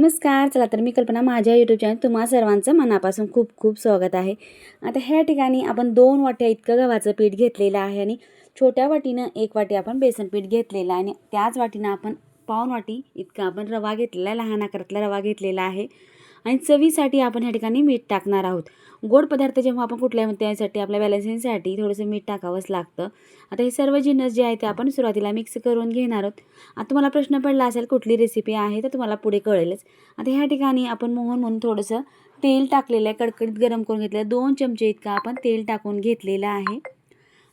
नमस्कार चला तर मी कल्पना माझ्या यूट्यूब चॅनल तुम्हा सर्वांचं मनापासून खूप खूप स्वागत आहे. आता ह्या ठिकाणी आपण दोन वाट्या इतकं गव्हाचं पीठ घेतलेलं आहे आणि छोट्या वाटीनं एक वाटी आपण बेसन पीठ घेतलेलं आहे आणि त्याच वाटीनं आपण पाऊन वाटी इतका आपण रवा घेतलेला आहे लहान आकारातला रवा घेतलेला आहे. आणि चवीसाठी आपण ह्या ठिकाणी मीठ टाकणार आहोत. गोड पदार्थ जेव्हा आपण कुठल्याही त्यासाठी आपल्या बॅलन्सिंगसाठी थोडंसं मीठ टाकावंच लागतं. आता हे सर्व जिन्नस जे आहे ते आपण सुरुवातीला मिक्स करून घेणार आहोत. आता तुम्हाला प्रश्न पडला असेल कुठली रेसिपी आहे तर तुम्हाला पुढे कळेलच. आता ह्या ठिकाणी आपण मोहन म्हणून थोडंसं तेल टाकलेलं आहे कडकडीत गरम करून घेतलं दोन चमचे इतकं आपण तेल टाकून घेतलेलं आहे.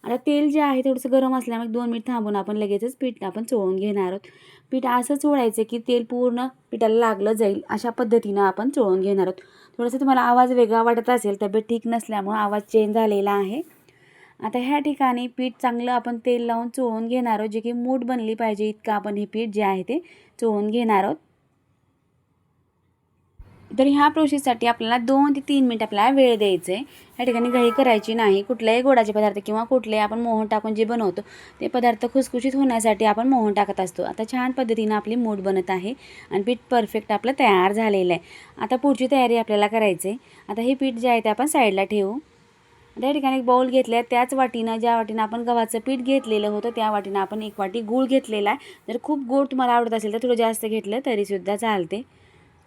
आता तेल जे आहे थोडंसं गरम असल्यामुळे दोन मिनिट थांबून आपण लगेचच पीठ आपण चोळून घेणार आहोत. पीठ असं चोळायचं की तेल पूर्ण पिठाला लागलं जाईल अशा पद्धतीनं आपण चोळून घेणार आहोत. थोडंसं तुम्हाला आवाज वेगळा वाटत असेल तब्येत ठीक नसल्यामुळं आवाज चेंज झालेला आहे. आता ह्या ठिकाणी पीठ चांगलं आपण तेल लावून चोळून घेणार आहोत. जे की मूठ बनली पाहिजे इतकं आपण हे पीठ जे आहे ते चोळून घेणार आहोत. तर ह्या प्रोसेससाठी आपल्याला दोन ते तीन मिनिट आपल्याला वेळ द्यायचं आहे ह्या ठिकाणी घाई करायची नाही. कुठल्याही गोडाचे पदार्थ किंवा कुठलेही आपण मोहन टाकून जे बनवतो ते पदार्थ खुसखुशीत होण्यासाठी आपण मोहन टाकत असतो. आता छान पद्धतीनं आपली मूठ बनत आहे आणि पीठ परफेक्ट आपलं तयार झालेलं आहे. आता पुढची तयारी आपल्याला करायची आहे आता हे पीठ जे आहे ते आपण साईडला ठेवू. त्या ठिकाणी एक बाऊल घेतला आहे त्याच वाटीनं ज्या वाटीनं आपण गव्हाचं पीठ घेतलेलं होतं त्या वाटीनं आपण एक वाटी गूळ घेतलेला आहे. जर खूप गोड तुम्हाला आवडत असेल तर थोडं जास्त घेतलं तरीसुद्धा चालते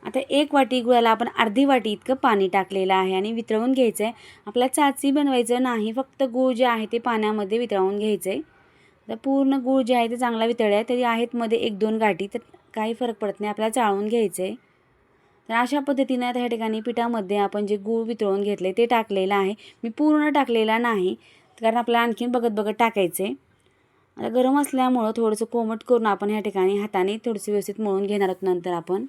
आता एक वाटी गुळाला आपण अर्धी वाटी इतकं पाणी टाकलेलं आहे आणि वितळवून घ्यायचं आहे आपल्याला चाची बनवायचं नाही फक्त गूळ जे आहे ते पाण्यामध्ये वितळवून घ्यायचं आहे तर पूर्ण गूळ जे आहे ते चांगला वितळला आहे तरी आहेत मध्ये एक दोन गाठी तर काही फरक पडत नाही आपल्याला चाळून घ्यायचं आहे तर अशा पद्धतीनं आता ह्या ठिकाणी पिठामध्ये आपण जे गूळ वितळून घेतले ते टाकलेलं आहे. मी पूर्ण टाकलेला नाही कारण आपल्याला आणखीन बघत बघत टाकायचं आहे आता गरम असल्यामुळं थोडंसं कोमट करून आपण ह्या ठिकाणी हाताने थोडंसं व्यवस्थित मळून घेणार आहोत नंतर आपण.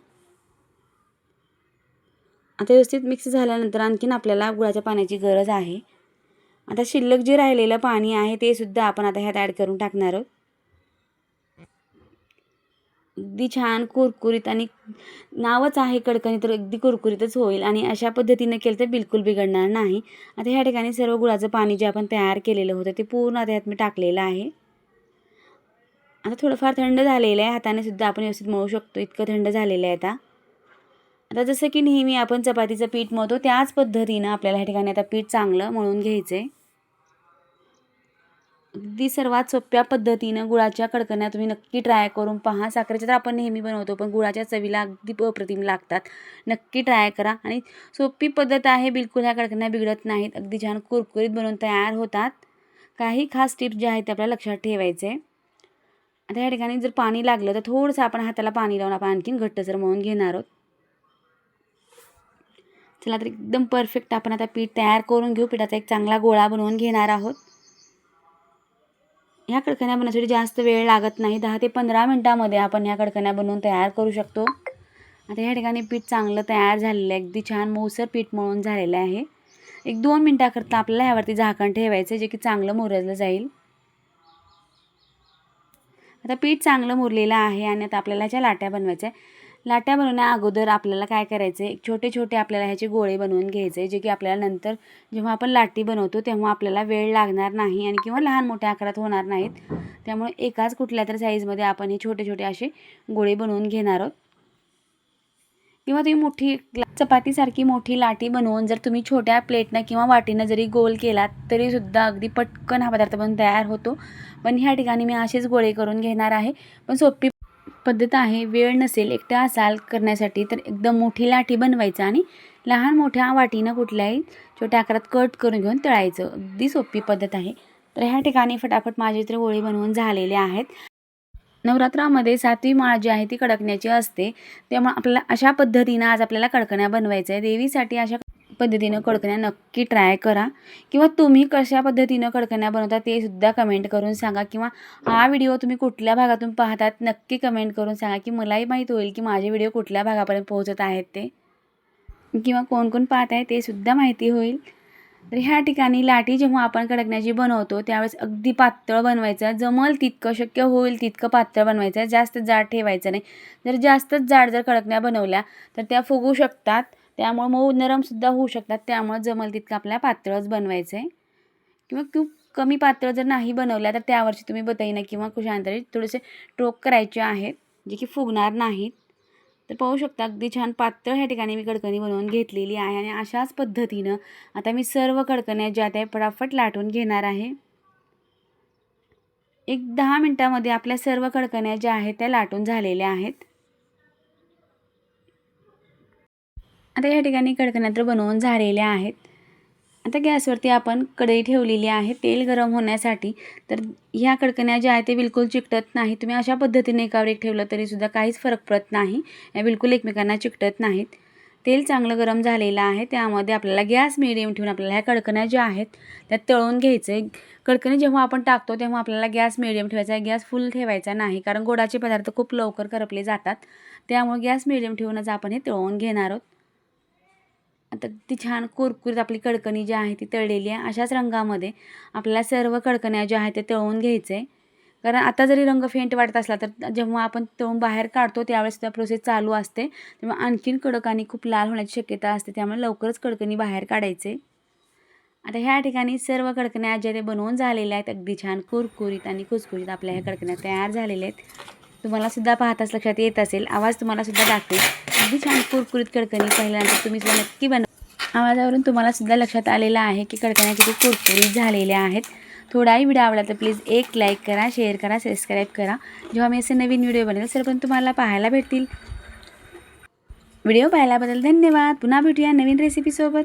आता व्यवस्थित मिक्स झाल्यानंतर आणखीन आपल्याला गुळाच्या पाण्याची गरज आहे. आता शिल्लक जे राहिलेलं पाणी आहे ते सुद्धा आपण आता ह्यात ॲड करून टाकणार आहोत. अगदी छान कुरकुरीत आणि नावच आहे कडकणी तर अगदी कुरकुरीतच होईल आणि अशा पद्धतीनं केलं तर बिलकुल बिघडणार नाही. आता ह्या ठिकाणी सर्व गुळाचं पाणी जे आपण तयार केलेलं होतं ते पूर्ण आता ह्यात मी टाकलेलं आहे. आता थोडंफार थंड झालेलं आहे हाताने सुद्धा आपण व्यवस्थित मळू शकतो इतकं थंड झालेलं आहे आता. आता जसं की नेहमी आपण चपातीचं पीठ मळतो त्याच पद्धतीनं आपल्याला ह्या ठिकाणी आता पीठ चांगलं मळून घ्यायचं आहे अगदी सर्वात सोप्या पद्धतीनं गुळाच्या कडकण्या तुम्ही नक्की ट्राय करून पहा. साखरेच्या तर आपण नेहमी बनवतो पण गुळाच्या चवीला अगदी अप्रतिम लागतात. नक्की ट्राय करा. आणि सोपी पद्धत आहे बिलकुल ह्या कडकण्या बिघडत नाहीत. अगदी छान कुरकुरीत बनवून तयार होतात. काही खास टिप्स ज्या आहेत ते आपल्याला लक्षात ठेवायचे. आता या ठिकाणी जर पाणी लागलं तर थोडंसं आपण हाताला पाणी लावून आपण आणखीन घट्टसर मळून घेणार आहोत. चला तर एकदम परफेक्ट आपण आता पीठ तयार करून घेऊ. पिठाचा एक चांगला गोळा बनवून घेणार आहोत. ह्या कडकण्या बनवण्यासाठी जास्त वेळ लागत नाही. दहा ते पंधरा मिनटामध्ये आपण ह्या कडकण्या बनवून तयार करू शकतो. आता ह्या ठिकाणी पीठ चांगलं तयार झालेलं आहे. अगदी छान मऊसर पीठ मळून झालेलं आहे. एक दोन मिनटाकरता आपल्याला ह्यावरती झाकण ठेवायचं जे की चांगलं मुरजलं जाईल. आता पीठ चांगलं मुरलेलं आहे आणि आता आपल्याला ह्याच्या लाट्या बनवायच्या लाट्या बनवण्या अगोदर आपल्याला काय करायचं आहे छोटे छोटे आपल्याला ह्याचे गोळे बनवून घ्यायचे जे की आपल्याला नंतर जेव्हा आपण लाटी बनवतो तेव्हा आपल्याला वेळ लागणार नाही आणि किंवा लहान मोठ्या आकारात होणार नाहीत. त्यामुळे एकाच कुठल्या तर साईजमध्ये आपण हे छोटे छोटे असे गोळे बनवून घेणार आहोत. किंवा तुम्ही मोठी चपातीसारखी मोठी लाटी बनवून जर तुम्ही छोट्या प्लेटनं किंवा वाटीनं जरी गोल केलात तरीसुद्धा अगदी पटकन हा पदार्थ बनून तयार होतो. पण ह्या ठिकाणी मी असेच गोळे करून घेणार आहे. पण सोपी पद्धत आहे. वेळ नसेल एकटा असाल करण्यासाठी तर एकदम मोठी लाठी बनवायचं आणि लहान मोठ्या वाटीनं कुठल्याही छोट्या आकारात कट करून घेऊन तळायचं. अगदी सोपी पद्धत आहे. तर ह्या ठिकाणी फटाफट माझे तर गोळी बनवून झालेले आहेत. नवरात्रामध्ये सातवी माळ जी आहे ती कडकण्याची असते. त्यामुळे आपल्याला अशा पद्धतीनं आज आपल्याला कडकण्या बनवायचं आहे देवीसाठी अशा पद्धतीनं कडकण्या नक्की ट्राय करा. किंवा तुम्ही कशा पद्धतीनं कडकण्या बनवता ते सुद्धा कमेंट करून सांगा. किंवा हा व्हिडिओ तुम्ही कुठल्या भागातून पाहतात नक्की कमेंट करून सांगा की मलाही माहीत होईल की माझे व्हिडिओ कुठल्या भागापर्यंत पोहोचत आहेत ते. किंवा कोण कोण पाहत आहे ते सुद्धा माहिती होईल. तर ह्या ठिकाणी लाटी जेव्हा आपण कडकण्याची बनवतो त्यावेळेस अगदी पातळ बनवायचं. जमल तितकं शक्य होईल तितकं पातळ बनवायचं. जास्त जाड ठेवायचं नाही. जर जास्तच जाड जर कडकण्या बनवल्या तर त्या फुगू शकतात. त्यामुळं मऊ नरमसुद्धा होऊ शकतात. त्यामुळं जमल तितकं आपल्याला पातळच बनवायचं आहे किंवा खूप कमी पातळ जर नाही बनवल्या तर त्यावरची तुम्ही बताईनं किंवा कुशांतरी थोडेसे टोक करायचे आहेत जे की फुगणार नाहीत. तर पाहू शकता अगदी छान पातळ ह्या ठिकाणी मी कडकणी बनवून घेतलेली आहे आणि अशाच पद्धतीनं आता मी सर्व कडकण्या ज्या त्या फटाफट लाटून घेणार आहे. एक दहा मिनटामध्ये आपल्या सर्व कडकण्या ज्या आहेत त्या लाटून झालेल्या आहेत. आता या ठिकाणी कडकण्या तर बनवून झालेल्या आहेत. आता गॅसवरती आपण कढई ठेवलेली आहे. तेल गरम होण्यासाठी तर ह्या कडकण्या ज्या आहेत ते बिलकुल चिकटत नाही तुम्ही अशा पद्धतीने एकावर एक ठेवलं तरीसुद्धा काहीच फरक पडत नाही. या बिलकुल एकमेकांना चिकटत नाहीत. तेल चांगलं गरम झालेलं आहे. त्यामध्ये आपल्याला गॅस मिडियम ठेवून आपल्याला ह्या कडकण्या ज्या आहेत त्या तळून घ्यायचं आहे कडकणी जेव्हा आपण टाकतो तेव्हा आपल्याला गॅस मिडियम ठेवायचा आहे. गॅस फुल ठेवायचा नाही कारण गोडाचे पदार्थ खूप लवकर करपले जातात. त्यामुळे गॅस मिडियम ठेवूनच आपण हे तळवून घेणार आहोत. आता ती छान कुरकुरीत आपली कडकणी जी आहे ती तळलेली आहे. अशाच रंगामध्ये आपल्याला सर्व कडकण्या ज्या आहेत त्या तळवून घ्यायचं. आहे कारण आता जरी रंग फेंट वाटत असला तर जेव्हा आपण तळून बाहेर काढतो त्यावेळेस सुद्धा प्रोसेस चालू असते. तेव्हा आणखीन कडक आणि खूप लाल होण्याची शक्यता असते. त्यामुळे लवकरच कडकणी बाहेर काढायचे. आता ह्या ठिकाणी सर्व कडकण्या ज्या ते बनवून झालेल्या आहेत. अगदी छान कुरकुरीत आणि कुसकुरीत आपल्या ह्या कडकण्या तयार झालेल्या आहेत. तुम्हाला सुद्धा पाहताच लक्षात येत असेल. आवाज तुम्हाला सुद्धा दाखवेल. अगदी छान कुरकुरीत कडकणी पहिल्यांदा तुम्ही सुद्धा नक्की बनव आवाजावरून तुम्हाला सुद्धा लक्षात आलेलं आहे की कडकण्या किती कुरकुरीत झालेल्या आहेत. थोडाही व्हिडिओ आवडला तर प्लीज एक लाईक करा शेअर करा सबस्क्राईब करा. जेव्हा मी असे नवीन व्हिडिओ बनेल सर पण तुम्हाला पाहायला भेटतील. व्हिडिओ पाहिल्याबद्दल धन्यवाद. पुन्हा भेटूया नवीन रेसिपीसोबत